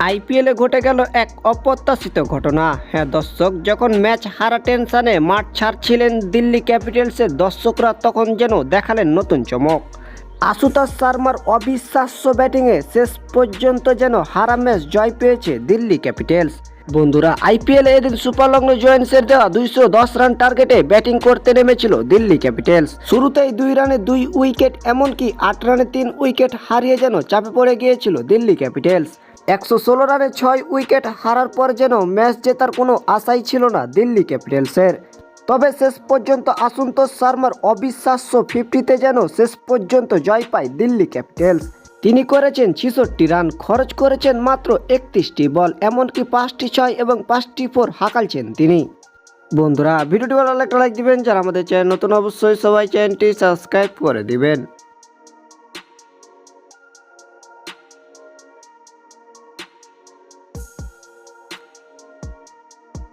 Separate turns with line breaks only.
আইপিএলে ঘটে গেল এক অপ্রত্যাশিত ঘটনা। হ্যাঁ দর্শক, যখন ম্যাচ হারা টেনশনে মাঠ ছাড়ছিলেন দিল্লি ক্যাপিটালসের দর্শকরা, তখন যেন দেখালেন নতুন চমক। আশুতোষ শর্মার অবিশ্বাস্য ব্যাটিংয়ে শেষ পর্যন্ত যেন হারা ম্যাচ জয় পেয়েছে দিল্লি ক্যাপিটালস। বন্ধুরা, আইপিএলে এদিন সুপার লগ্ন জয়েন্টসের দেওয়া দুইশো দশ রান টার্গেটে ব্যাটিং করতে নেমেছিল দিল্লি ক্যাপিটালস। শুরুতেই দুই রানে দুই উইকেট, এমনকি আট রানে তিন উইকেট হারিয়ে যেন চাপে পড়ে গিয়েছিল দিল্লি ক্যাপিটালস। একশো ষোলো রানে ছয় উইকেট হারার পর যেন ম্যাচ জেতার কোনো আশাই ছিল না দিল্লি ক্যাপিটালসের। তবে শেষ পর্যন্ত আসন্তোষ শর্মার অবিশ্বাস্য ফিফটিতে যেন শেষ পর্যন্ত জয় পায় দিল্লি ক্যাপিটালস। তিনি করেছেন ছিষট্টি রান, খরচ করেছেন মাত্র একত্রিশটি বল, এমনকি পাঁচটি ছয় এবং পাঁচটি ফোর হাঁকালছেন তিনি। বন্ধুরা, ভিডিওটি ভালো লাগলে লাইক দিবেন, যারা আমাদের চ্যানেল নতুন অবশ্যই সবাই চ্যানেলটি সাবস্ক্রাইব করে দিবেন।